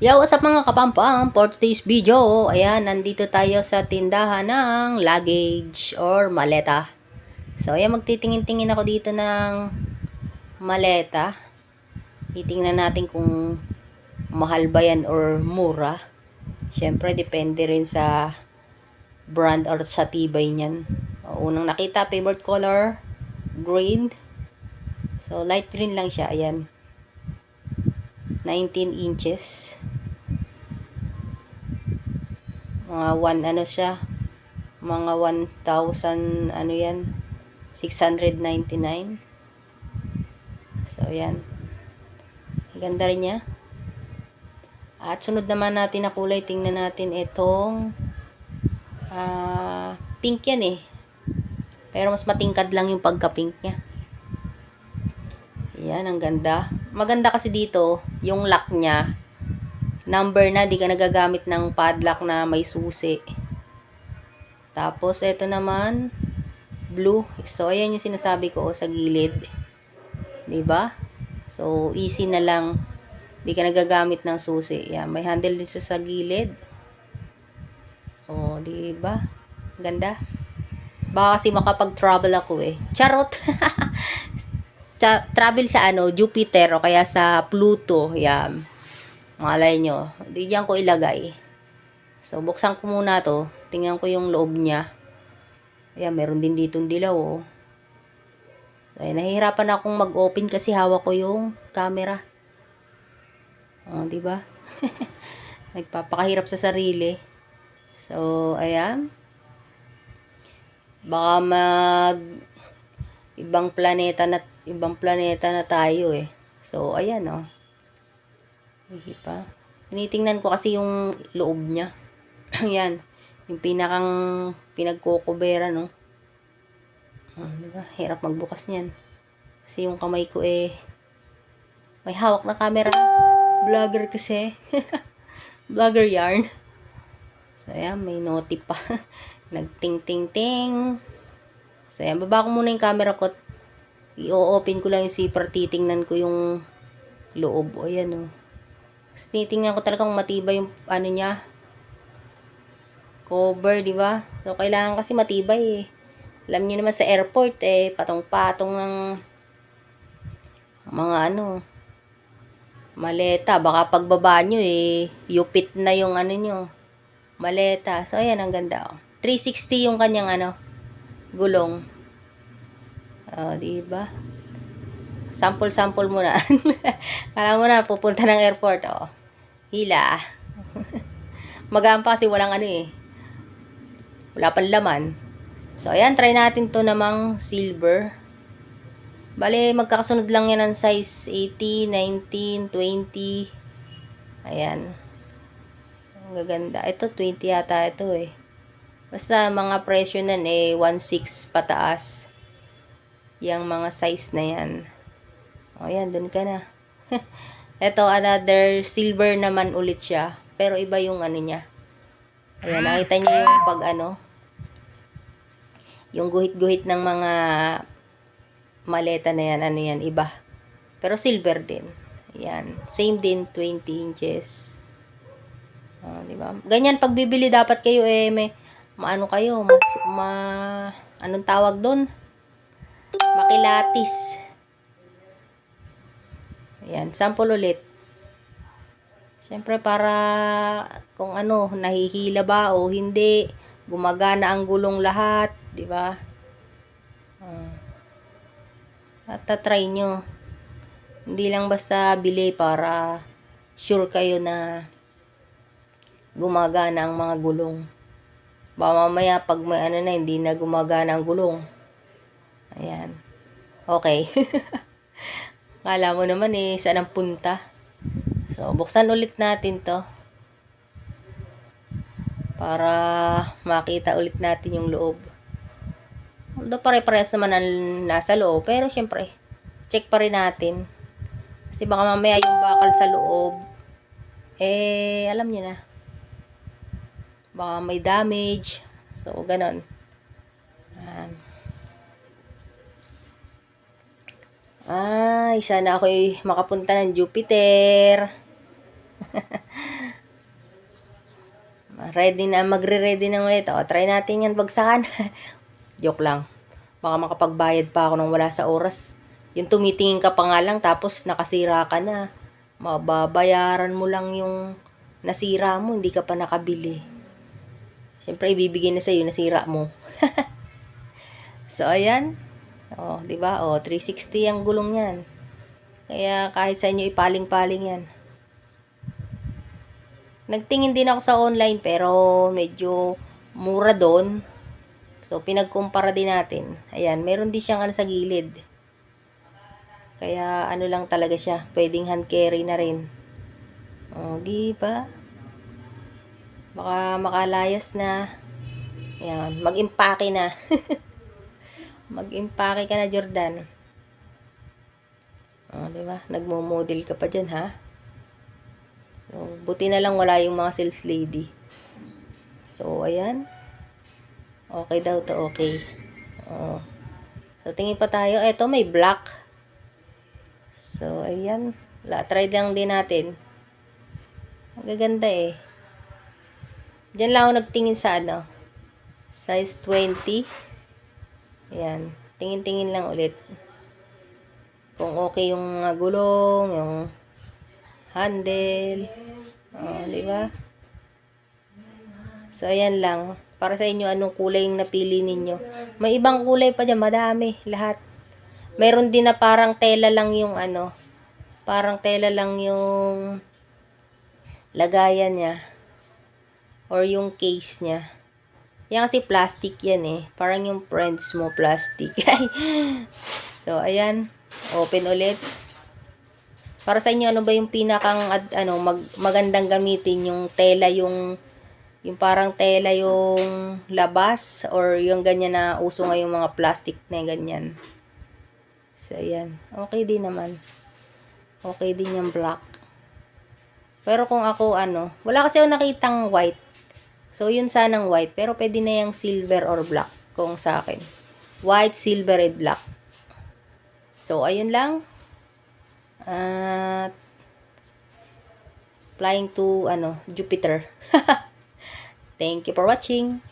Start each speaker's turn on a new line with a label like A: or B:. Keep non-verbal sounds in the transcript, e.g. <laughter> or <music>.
A: Yo, what's up mga kapampam? For today's video, ayan, nandito tayo sa tindahan ng luggage or maleta. So, ayan, magtitingin-tingin ako dito ng maleta. Titingnan natin kung mahal ba yan or mura. Siyempre, depende rin sa brand or sa tibay niyan. Unang nakita, favorite color, green. So, light green lang siya, ayan. 19 inches. Mga 1 ano siya. Mga 1,000 ano yan. 699. So, yan. Ganda rin niya. At sunod naman natin na kulay. Tingnan natin itong ah pink yan eh. Pero mas matingkad lang yung pagka-pink niya. Yan, ang ganda. Maganda kasi dito, yung lock niya, number na, di ka nagagamit ng padlock na may susi. Tapos, ito naman, blue. So, ayan yung sinasabi ko sa gilid. ba? So, easy na lang. Di ka nagagamit ng susi. Yan, may handle din sa gilid. Oh, 'di ba? Ganda. Baka kasi makapag-travel ako eh. Charot! <laughs> Tra- travel sa ano, Jupiter o kaya sa Pluto. Yan. Malay nyo. Di diyan ko ilagay. So, buksan ko muna to. Tingnan ko yung loob niya. Ayan, meron din dito dilaw, oh. So, ayan, nahihirapan akong mag-open kasi hawak ko yung camera. Oh, di ba? <laughs> Nagpapakahirap sa sarili. So, ayan. Baka mag ibang planeta na ibang planeta na tayo eh. So, ayan oh. Hindi pa. Tinitingnan ko kasi yung loob niya. <clears throat> ayan. Yung pinakang pinagkukubera, no? Ah, di ba? Hirap magbukas niyan. Kasi yung kamay ko eh may hawak na camera. Vlogger kasi. <laughs> Vlogger yarn. So, ayan, may noti pa. <laughs> Nagting-ting-ting. So, ayan, baba ko muna yung camera ko. I-open ko lang yung zipper. Titingnan ko yung loob. O, ayan, o. Kasi titingnan ko talagang matibay yung ano niya. Cover, di ba? So, kailangan kasi matibay eh. Alam niyo naman sa airport eh, patong-patong ng mga ano, maleta. Baka pagbaba nyo eh, yupit na yung ano nyo, maleta. So, ayan, ang ganda. Oh. 360 yung kanyang ano, gulong. Oh, di ba? Sample-sample muna. <laughs> Alam mo na, pupunta ng airport, oh. Hila. <laughs> Magaan pa kasi walang ano eh. Wala pang laman. So, ayan, try natin to namang silver. Bale, magkakasunod lang yan ng size 80, 19, 20. Ayan. Ang gaganda. Ito, 20 yata ito eh. Basta mga presyo nan eh, 1.6 pataas. Yang mga size na yan. O, yan, dun ka na. <laughs> Ito, another silver naman ulit siya. Pero iba yung ano niya. Ayan, nakita niyo yung pag ano, yung guhit-guhit ng mga maleta na yan, ano yan, iba. Pero silver din. Ayan. Same din, 20 inches. Oh, di ba? Ganyan, pag bibili dapat kayo, eh, may, maano kayo, mas, ma, anong tawag doon? Makilatis. Ayan, sample ulit. Siyempre, para kung ano, nahihila ba o hindi, gumagana ang gulong lahat, di ba? Uh, at try nyo. Hindi lang basta bili para sure kayo na gumagana ang mga gulong. Baka mamaya pag may ano na, hindi na gumagana ang gulong. Ayan. Okay. <laughs> Kala mo naman eh, saan ang punta? So, buksan ulit natin to. Para makita ulit natin yung loob. Although pare-pares naman ang nasa loob. Pero syempre, check pa rin natin. Kasi baka mamaya yung bakal sa loob, eh, alam niyo na. Baka may damage. So, ganon. Ayan. Ay, sana ako'y makapunta ng Jupiter. <laughs> ready na, magre-ready na ulit. O, try natin yan bagsakan. <laughs> Joke lang. Baka makapagbayad pa ako nang wala sa oras. Yung tumitingin ka pa nga lang, tapos nakasira ka na. Mababayaran mo lang yung nasira mo, hindi ka pa nakabili. Siyempre, ibibigay na sa'yo, nasira mo. <laughs> so, ayan. O, di ba? O, 360 ang gulong yan. Kaya kahit sa inyo ipaling-paling yan. Nagtingin din ako sa online pero medyo mura doon. So, pinagkumpara din natin. Ayan, meron din siyang ano sa gilid. Kaya ano lang talaga siya, pwedeng hand carry na rin. O, di ba? Baka makalayas na. Ayan, mag-impake na. <laughs> mag-impake ka na, Jordan. O, di ba? Nagmo-model ka pa dyan, ha? So, buti na lang wala yung mga sales lady. So, ayan. Okay daw to, okay. Oo. So, tingin pa tayo. Eto, may black. So, ayan. La, try lang din natin. Ang gaganda eh. Diyan lang ako nagtingin sa ano. Size 20. Ayan. Tingin-tingin lang ulit. Kung okay yung mga gulong, yung handle. Oh, di ba? So, ayan lang. Para sa inyo, anong kulay yung napili ninyo. May ibang kulay pa dyan. Madami. Lahat. Meron din na parang tela lang yung ano. Parang tela lang yung lagayan niya. Or yung case niya. Yan kasi plastic yan eh. Parang yung friends mo plastic. <laughs> so, ayan. Open ulit. Para sa inyo, ano ba yung pinakang ad- ano, mag, magandang gamitin? Yung tela, yung yung parang tela yung labas or yung ganyan na uso ngayong mga plastic na ganyan. So, ayan. Okay din naman. Okay din yung black. Pero kung ako, ano, wala kasi ako nakitang white. So, yun sanang white. Pero pwede na yung silver or black kung sa akin. White, silver, and black. So, ayun lang. At, flying to, ano, Jupiter. <laughs> Thank you for watching.